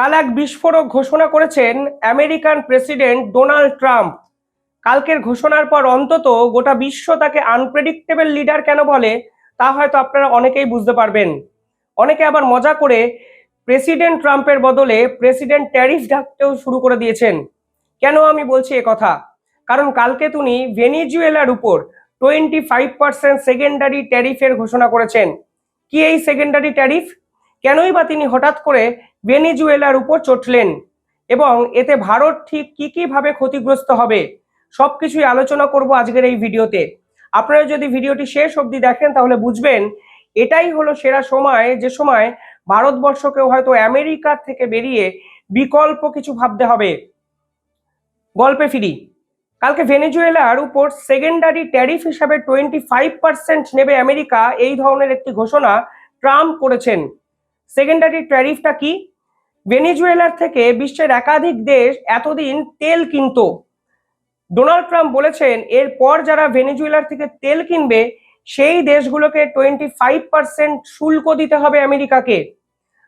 কাল এক বিস্ফোরক ঘোষণা করেছেন আমেরিকান প্রেসিডেন্ট ডোনাল্ড ট্রাম্প। কালকের ঘোষণার পর অন্তত গোটা বিশ্ব তাকে আনপ্রেডিক্টেবল লিডার কেন বলে, তা হয়তো আপনারা অনেকেই বুঝতে পারবেন। অনেকে আবার মজা করে প্রেসিডেন্ট ট্রাম্পের বদলে প্রেসিডেন্ট ট্যারিফ ডাকতেও শুরু করে দিয়েছেন। কেন আমি বলছি এ কথা? কারণ কালকে তিনি ভেনিজুয়েলার উপর টোয়েন্টি ফাইভ পার্সেন্ট সেকেন্ডারি ট্যারিফের ঘোষণা করেছেন। কি এই সেকেন্ডারি ট্যারিফ কেনই বা তিনি হঠাৎ করে ভেনিজুয়েলার উপর চটলেন এবং এতে ভারত ঠিক কি কি ভাবে ক্ষতিগ্রস্ত হবে, সবকিছুই আলোচনা করব আজকের এই ভিডিওতে। আপনারা যদি ভিডিওটি শেষ অবধি দেখেন তাহলে বুঝবেন, এটাই হলো সেরা সময়, যে সময় ভারতবর্ষকেও হয়তো আমেরিকার থেকে বেরিয়ে বিকল্প কিছু ভাবতে হবে। গল্পে ফিরি। কালকে ভেনেজুয়েলার উপর সেকেন্ডারি ট্যারিফ হিসাবে টোয়েন্টি ফাইভ পার্সেন্ট নেবে আমেরিকা, এই ধরনের একটি ঘোষণা ট্রাম্প করেছেন। সেকেন্ডারি ট্যারিফটা কি? ভেনেজুয়েলার থেকে বিশ্বের একাধিক দেশ এতদিন তেল কিনতো। ডোনাল্ড ট্রাম্প বলেছেন, এরপর যারা ভেনিজুয়েলার থেকে তেল কিনবে, সেই দেশগুলোকে টোয়েন্টি ফাইভ পার্সেন্ট শুল্ক দিতে হবে আমেরিকাকে।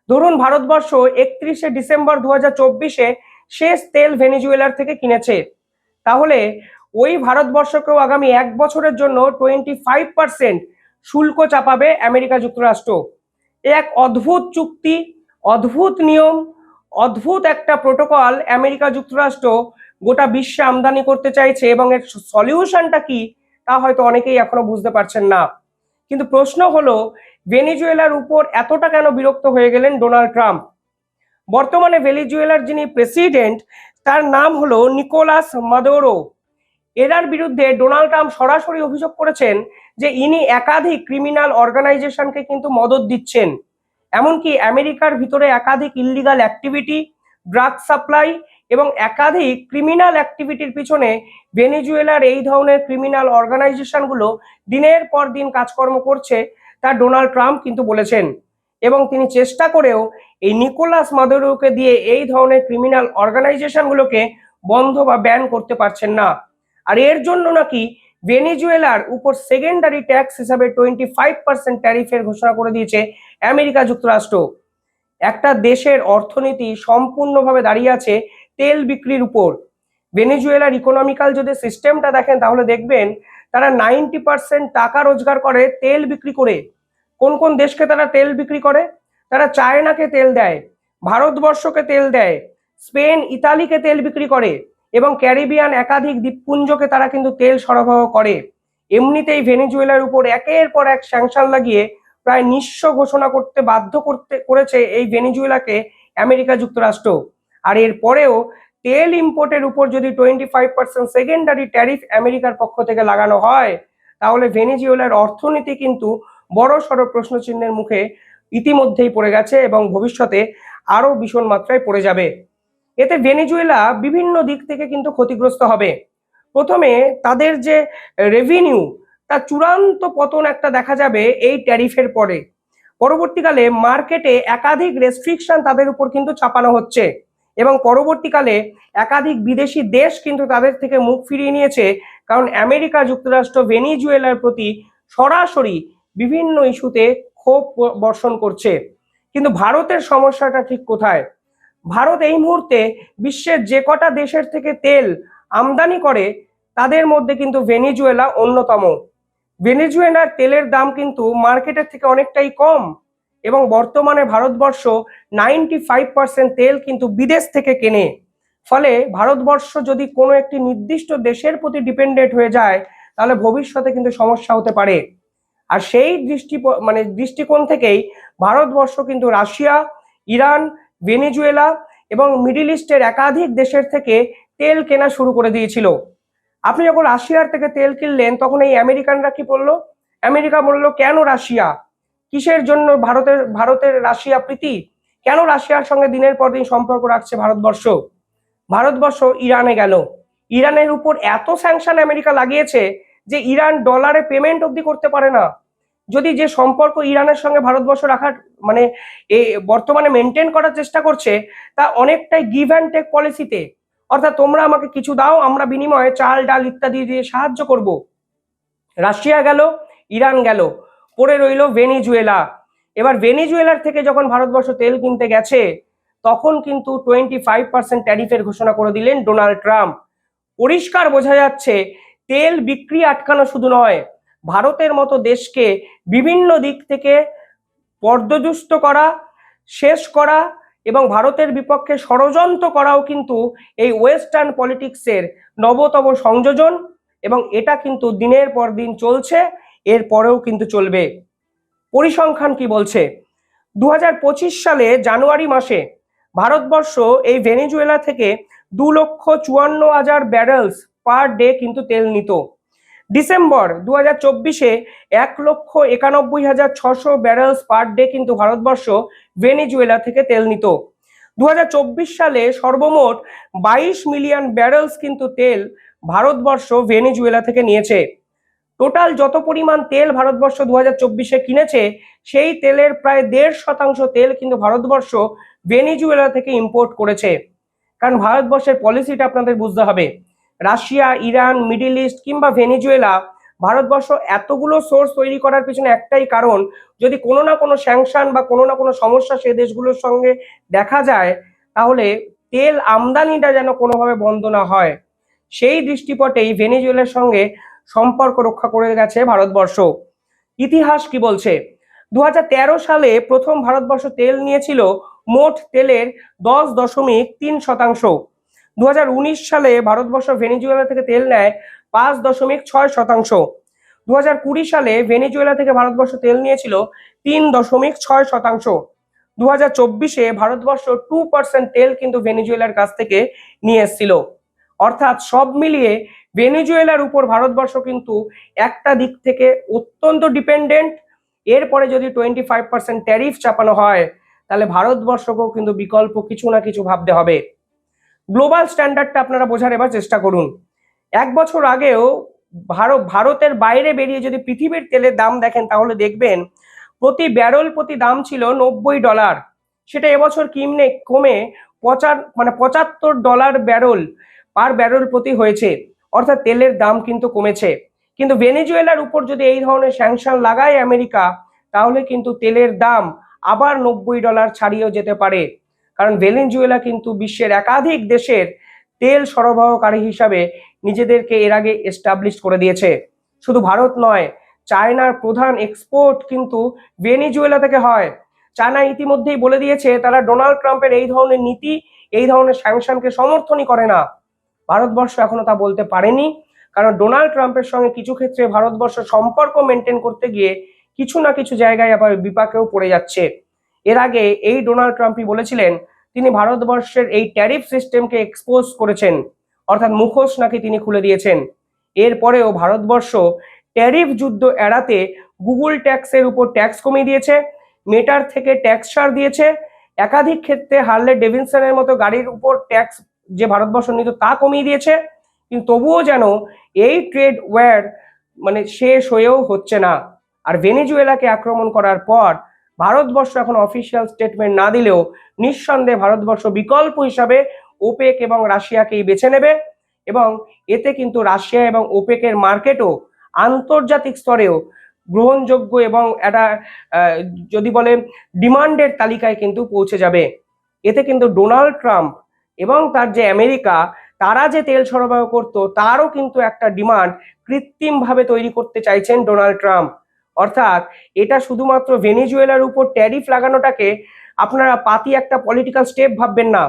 ধরুন, ভারতবর্ষ একত্রিশে ডিসেম্বর দু হাজার চব্বিশে শেষ তেল ভেনিজুয়েলার থেকে কিনেছে। তাহলে ওই ভারতবর্ষকেও আগামী এক বছরের জন্য টোয়েন্টি ফাইভ পার্সেন্ট শুল্ক চাপাবে আমেরিকা যুক্তরাষ্ট্র। এক অদ্ভুত চুক্তি অদ্ভুত নিয়ম, অদ্ভুত একটা প্রোটোকল আমেরিকা যুক্তরাষ্ট্র গোটা বিশ্বে আমদানি করতে চাইছে এবং এর সলিউশনটা কি তা হয়তো অনেকেই এখনও বুঝতে পারছেন না। কিন্তু প্রশ্ন হলো, ভেনিজুয়েলার উপর এতটা কেন বিরক্ত হয়ে গেলেন ডোনাল্ড ট্রাম্প? বর্তমানে ভেনিজুয়েলার যিনি প্রেসিডেন্ট, তার নাম হলো নিকোলাস মাদোরো। এরার বিরুদ্ধে ডোনাল্ড ট্রাম্প সরাসরি অভিযোগ করেছেন যে ইনি একাধিক ক্রিমিনাল অর্গানাইজেশনকে কিন্তু মদত দিচ্ছেন। এমনকি আমেরিকার ভিতরে একাধিক ইল্লিগাল অ্যাক্টিভিটি ড্রাগ সাপ্লাই এবং একাধিক ক্রিমিনাল অ্যাক্টিভিটির পিছনে ভেনেজুয়েলার এই ধরনের ক্রিমিনাল অর্গানাইজেশনগুলো দিনের পর দিন কাজকর্ম করছে, তা ডোনাল্ড ট্রাম্প কিন্তু বলেছেন। এবং তিনি চেষ্টা করেও এই নিকোলাস মাদুরোকে দিয়ে এই ধরনের ক্রিমিনাল অর্গানাইজেশনগুলোকে বন্ধ বা ব্যান করতে পারছেন না। আর এর জন্য নাকি ভেনেজুয়েলার উপর সেকেন্ডারি ট্যাক্স হিসাবে টোয়েন্টি ফাইভ পার্সেন্ট ট্যারিফের ঘোষণা করে দিয়েছে আমেরিকা যুক্তরাষ্ট্র। একটা দেশের অর্থনীতি সম্পূর্ণভাবে দাঁড়িয়ে আছে তেল বিক্রির উপর। ভেনেজুয়েলার ইকোনমিক্যাল যদি সিস্টেমটা দেখেন, তাহলে দেখবেন তারা নাইনটি পার্সেন্ট টাকা রোজগার করে তেল বিক্রি করে। কোন কোন দেশকে তারা তেল বিক্রি করে? তারা চায়নাকে তেল দেয়, ভারতবর্ষকে তেল দেয়, স্পেন ইতালিকে তেল বিক্রি করে। এবং ক্যারিবিয়ান একাধিক দ্বীপপুঞ্জকে তারা কিন্তু তেল সরবরাহ করে। এমনিতেই ভেনেজুয়েলার উপর একের পর এক স্যাংশন লাগিয়ে প্রায় নিঃস্ব ঘোষণা করতে বাধ্য করতে, করেছে এই ভেনেজুয়েলাকে আমেরিকা যুক্তরাষ্ট্র। আর এর পরেও তেল ইম্পোর্টের উপর যদি twenty five percent secondary tariff আমেরিকার পক্ষ থেকে লাগানো হয়, তাহলে ভেনেজুয়েলার অর্থনীতি কিন্তু বড় সড়ো প্রশ্নচিহ্নের মুখে ইতিমধ্যেই পড়ে গেছে এবং ভবিষ্যতে আরও ভীষণ মাত্রায় পড়ে যাবে। এতে ভেনেজুয়েলা বিভিন্ন দিক থেকে কিন্তু ক্ষতিগ্রস্ত হবে। প্রথমে তাদের যে রেভিনিউ তার চূড়ান্ত পতন একটা দেখা যাবে এই ট্যারিফের পরে। পরবর্তীকালে মার্কেটে একাধিক রেস্ট্রিকশন তাদের উপর কিন্তু চাপানো হচ্ছে এবং পরবর্তীকালে একাধিক বিদেশি দেশ কিন্তু তাদের থেকে মুখ ফিরিয়ে নিয়েছে কারণ আমেরিকা যুক্তরাষ্ট্র ভেনিজুয়েলার প্রতি সরাসরি বিভিন্ন ইস্যুতে ক্ষোভ বর্ষণ করছে। কিন্তু ভারতের সমস্যাটা ঠিক কোথায়? ভারত এই মুহূর্তে বিশ্বের যে কটা দেশের থেকে তেল আমদানি করে, তাদের মধ্যে কিন্তু ভেনিজুয়েলা অন্যতম। ভেনিজুয়েলার তেলের দাম কিন্তু মার্কেটের থেকে অনেকটাই কম এবং বর্তমানে ভারতবর্ষ নাইনটি ফাইভ পার্সেন্ট তেল কিন্তু বিদেশ থেকে কেনে। ফলে ভারতবর্ষ যদি কোনো একটি নির্দিষ্ট দেশের প্রতি ডিপেন্ডেন্ট হয়ে যায়, তাহলে ভবিষ্যতে কিন্তু সমস্যা হতে পারে। আর সেই দৃষ্টি মানে দৃষ্টিকোণ থেকেই ভারতবর্ষ কিন্তু রাশিয়া, ইরান ভেনেজুয়েলা এবং মিডিল ইস্টের একাধিক দেশের থেকে তেল কেনা শুরু করে দিয়েছিল। আপনি যখন রাশিয়ার থেকে তেল কিনলেন, তখন এই আমেরিকানরা কি বলল? আমেরিকা বলল, কেন রাশিয়া? কিসের জন্য ভারতের ভারতের রাশিয়া প্রীতি? কেন রাশিয়ার সঙ্গে দিনের পর দিন সম্পর্ক রাখছে ভারতবর্ষ? ভারতবর্ষ ইরানে গেল। ইরানের উপর এত স্যাংশন আমেরিকা লাগিয়েছে যে ইরান ডলারে পেমেন্ট অবধি করতে পারে না। যদি যে সম্পর্ক ইরানের সঙ্গে ভারতবর্ষ রাখার মানে বর্তমানে মেনটেন করার চেষ্টা করছে, তা অনেকটাই গিভ অ্যান্ড টেক পলিসিতে অর্থাৎ তোমরা আমাকে কিছু দাও, আমরা বিনিময়ে চাল, ডাল ইত্যাদি দিয়ে সাহায্য করব। রাশিয়া গেল, ইরান গেল, পড়ে রইল ভেনিজুয়েলা। এবার ভেনিজুয়েলার থেকে যখন ভারতবর্ষ তেল কিনতে গেছে, তখন কিন্তু টোয়েন্টি ফাইভ পার্সেন্ট ট্যারিফের ঘোষণা করে দিলেন ডোনাল্ড ট্রাম্প। পরিষ্কার বোঝা যাচ্ছে, তেল বিক্রি আটকানো শুধু নয়, ভারতের মতো দেশকে বিভিন্ন দিক থেকে পর্যদুষ্ট করা, শেষ করা এবং ভারতের বিপক্ষে ষড়যন্ত্র করাও কিন্তু এই ওয়েস্টার্ন পলিটিক্সের নবতম সংযোজন এবং এটা কিন্তু দিনের পর দিন চলছে, এর পরেও কিন্তু চলবে। পরিসংখ্যান কি বলছে? দু হাজার পঁচিশ সালে জানুয়ারি মাসে ভারতবর্ষ এই ভেনেজুয়েলা থেকে দু লক্ষ চুয়ান্ন হাজার ব্যারেলস পার ডে কিন্তু তেল নিত। ডিসেম্বর দু হাজার চব্বিশে এক লক্ষ একানব্বই হাজার ছশো ব্যারেলস পার ডে কিন্তু ভারতবর্ষ ভেনিজুয়েলা থেকে তেল নিত। দু হাজার চব্বিশ সালে সর্বমোট বাইশ মিলিয়ন ব্যারেলস কিন্তু তেল ভারতবর্ষ ভেনিজুয়েলা থেকে নিয়েছে। টোটাল যত পরিমাণ তেল ভারতবর্ষ দু হাজার চব্বিশে কিনেছে, সেই তেলের প্রায় দেড় শতাংশ তেল কিন্তু ভারতবর্ষ ভেনিজুয়েলা থেকে ইম্পোর্ট করেছে। কারণ ভারতবর্ষের পলিসিটা আপনাদের বুঝতে হবে। রাশিয়া, ইরান, মিডিল ইস্ট কিংবা ভেনিজুয়েলা, ভারতবর্ষ এতগুলো সোর্স তৈরি করার পিছনে একটাই কারণ, যদি কোনো না কোনো স্যাংশন বা কোনো না কোনো সমস্যা সে দেশগুলোর সঙ্গে দেখা যায়, তাহলে তেল আমদানিটা যেন কোনোভাবে বন্ধ না হয়। সেই দৃষ্টিপটেই ভেনিজুয়েলার সঙ্গে সম্পর্ক রক্ষা করে গেছে ভারতবর্ষ। ইতিহাস কি বলছে? দু হাজার তেরো সালে প্রথম ভারতবর্ষ তেল নিয়েছিল মোট তেলের দশ দশমিক তিন শতাংশ। দু হাজার উনিশ সালে ভারতবর্ষ ভেনিজুয়েলা থেকে তেল নেয় পাঁচ দশমিক ছয় শতাংশ। দু সালে ভেনিজুয়েলা থেকে ভারতবর্ষ তেল নিয়েছিল তিন দশমিক ছয় শতাংশ। দু হাজার চব্বিশে ভারতবর্ষ টু পার্সেন্ট তেল কিন্তু ভেনিজুয়েলার কাছ থেকে নিয়ে এসেছিল। অর্থাৎ সব মিলিয়ে ভেনেজুয়েলার উপর ভারতবর্ষ কিন্তু একটা দিক থেকে অত্যন্ত ডিপেন্ডেন্ট এরপরে যদি টোয়েন্টি ফাইভ পার্সেন্ট ট্যারিফ চাপানো হয়, তাহলে ভারতবর্ষকেও কিন্তু বিকল্প কিছু না কিছু ভাবতে হবে। গ্লোবাল স্ট্যান্ডার্ডটা আপনারা বোঝার এবার চেষ্টা করুন। এক বছর আগেও ভারত, ভারতের বাইরে বেরিয়ে যদি পৃথিবীর তেলের দাম দেখেন তাহলে দেখবেন প্রতি ব্যারল প্রতি দাম ছিল নব্বই ডলার। সেটা এবছর কিমনে কমে পঁচার মানে পঁচাত্তর ডলার ব্যারল পার ব্যারল প্রতি হয়েছে। অর্থাৎ তেলের দাম কিন্তু কমেছে। কিন্তু ভেনেজুয়েলার উপর যদি এই ধরনের স্যাংশন লাগায় আমেরিকা, তাহলে কিন্তু তেলের দাম আবার নব্বই ডলার ছাড়িয়েও যেতে পারে। কারণ ভেনেজুয়েলা কিন্তু বিশ্বের একাধিক দেশের তেল সরবরাহকারী হিসাবে নিজেদেরকে এর আগে এস্টাবলিশ করে দিয়েছে। শুধু ভারত নয়, চায়নার প্রধান এক্সপোর্ট কিন্তু ভেনিজুয়েলা থেকে হয়। চায়না ইতিমধ্যেই বলে দিয়েছে, তারা ডোনাল্ড ট্রাম্পের এই ধরনের নীতি, এই ধরনের স্যাংশনকে সমর্থনই করে না। ভারতবর্ষ এখনও তা বলতে পারেনি। কারণ ডোনাল্ড ট্রাম্পের সঙ্গে কিছু ক্ষেত্রে ভারতবর্ষ সম্পর্ক মেনটেন করতে গিয়ে কিছু না কিছু জায়গায় আবার বিপাকেও পড়ে যাচ্ছে। এর আগে এই ডোনাল্ড ট্রাম্পই বলেছিলেন, তিনি ভারতবর্ষের এই ট্যারিফ সিস্টেমকে এক্সপোজ করেছেন, অর্থাৎ মুখোশ নাকি তিনি খুলে দিয়েছেন। এরপরেও ভারতবর্ষ ট্যারিফ যুদ্ধ এড়াতে গুগল ট্যাক্সের উপর ট্যাক্স কমিয়ে দিয়েছে, মেটার থেকে ট্যাক্স ছাড় দিয়েছে, একাধিক ক্ষেত্রে হার্লে ডেভিনসনের মতো গাড়ির উপর ট্যাক্স যে ভারতবর্ষ নিত তা কমিয়ে দিয়েছে, কিন্তু তবুও যেন এই ট্রেড ওয়ার মানে শেষ হয়েও হচ্ছে না। আর ভেনিজুয়েলাকে আক্রমণ করার পর ভারতবর্ষ এখন অফিসিয়াল স্টেটমেন্ট না দিলেও নিঃসন্দেহে ভারতবর্ষ বিকল্প হিসাবে ওপেক এবং রাশিয়াকেই বেছে নেবে এবং এতে কিন্তু রাশিয়া এবং ওপেকের মার্কেটও আন্তর্জাতিক স্তরেও গ্রহণযোগ্য এবং একটা যদি বলে ডিমান্ডের তালিকায় কিন্তু পৌঁছে যাবে। এতে কিন্তু ডোনাল্ড ট্রাম্প এবং তার যে আমেরিকা, তারা যে তেল সরবরাহ করত, তারও কিন্তু একটা ডিমান্ড কৃত্রিমভাবে তৈরি করতে চাইছেন ডোনাল্ড ট্রাম্প। অর্থাৎ এটা শুধুমাত্র ভেনিজুয়েলার উপর ট্যারিফ লাগানোটাকে আপনারা পাতি একটা পলিটিক্যাল স্টেপ ভাববেন না।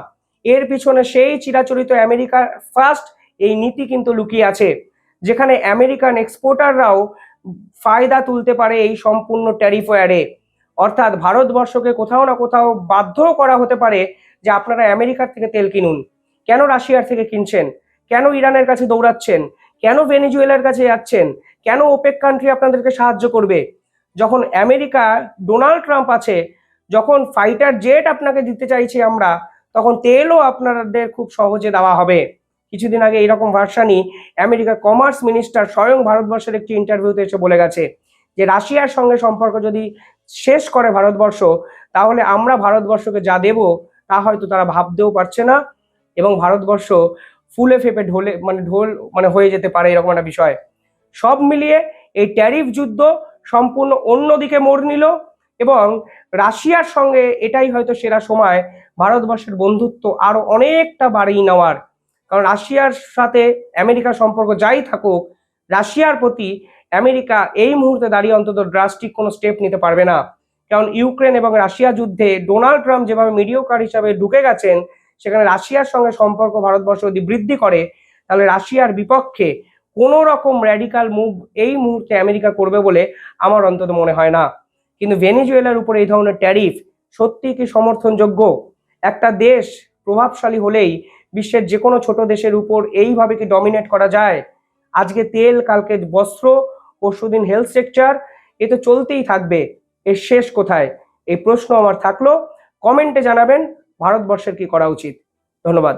এর পিছনে সেই চিরাচরিত আমেরিকার ফার্স্ট এই নীতি কিন্তু লুকিয়ে আছে, যেখানে আমেরিকান এক্সপোর্টাররাও ফায়দা তুলতে পারে এই সম্পূর্ণ ট্যারিফ ওয়ারে অর্থাৎ ভারতবর্ষকে কোথাও না কোথাও বাধ্য করা হতে পারে যে আপনারা আমেরিকার থেকে তেল কিনুন। কেন রাশিয়ার থেকে কিনছেন? কেন ইরানের কাছে দৌড়াচ্ছেন? কেন ভেনিজুয়েলার কাছে যাচ্ছেন? কেন ওপেক কান্ট্রি আপনাদেরকে সাহায্য করবে? যখন আমেরিকা ডোনাল্ড ট্রাম্প আছে, যখন ফাইটার জেট আপনাকে দিতে চাইছি আমরা, তখন তেলও আপনাদের খুব সহজে দেওয়া হবে। কিছুদিন আগে এরকম ভার্সানই আমেরিকার কমার্স মিনিস্টার স্বয়ং ভারতবর্ষের একটি ইন্টারভিউতে এসে বলে গেছে যে, রাশিয়ার সঙ্গে সম্পর্ক যদি শেষ করে ভারতবর্ষ, তাহলে আমরা ভারতবর্ষকে যা দেব তা হয়তো তারা ভাবতেও পারছে না এবং ভারতবর্ষ ফুলে ফেপে ঢোলে মানে ঢোল মানে হয়ে যেতে পারে এরকম একটা বিষয়। সব মিলিয়ে এই ট্যারিফ যুদ্ধ সম্পূর্ণ অন্যদিকে মোড় নিল এবং রাশিয়ার সঙ্গে এটাই হয়তো সেরা সময় ভারতবর্ষের বন্ধুত্ব আরও অনেকটা বাড়িয়ে নেওয়ার। কারণ রাশিয়ার সাথে আমেরিকার সম্পর্ক যাই থাকুক, রাশিয়ার প্রতি আমেরিকা এই মুহূর্তে দাঁড়িয়ে অন্তত ড্রাস্টিক কোনো স্টেপ নিতে পারবে না। কারণ ইউক্রেন এবং রাশিয়া যুদ্ধে ডোনাল্ড ট্রাম্প যেভাবে মিডিওকার হিসাবে ঢুকে গেছেন সেখানে রাশিয়ার সঙ্গে সম্পর্ক ভারতবর্ষ যদি বৃদ্ধি করে, তাহলে রাশিয়ার বিপক্ষে কোনো রকম র্যাডিক্যাল মুভ এই মুহূর্তে আমেরিকা করবে বলে আমার অন্তত মনে হয় না। কিন্তু ভেনিজুয়েলার উপর এই ধরনের ট্যারিফ সত্যি কি সমর্থনযোগ্য? একটা দেশ প্রভাবশালী হলেই বিশ্বের যে কোনো ছোট দেশের উপর এইভাবে কি ডমিনেট করা যায়? আজকে তেল, কালকে বস্ত্র পরশুদিন হেলথ সেক্টর এ তো চলতেই থাকবে। এর শেষ কোথায়? এই প্রশ্ন আমার থাকল। কমেন্টে জানাবেন। ভারতবর্ষের কি করা উচিত? ধন্যবাদ।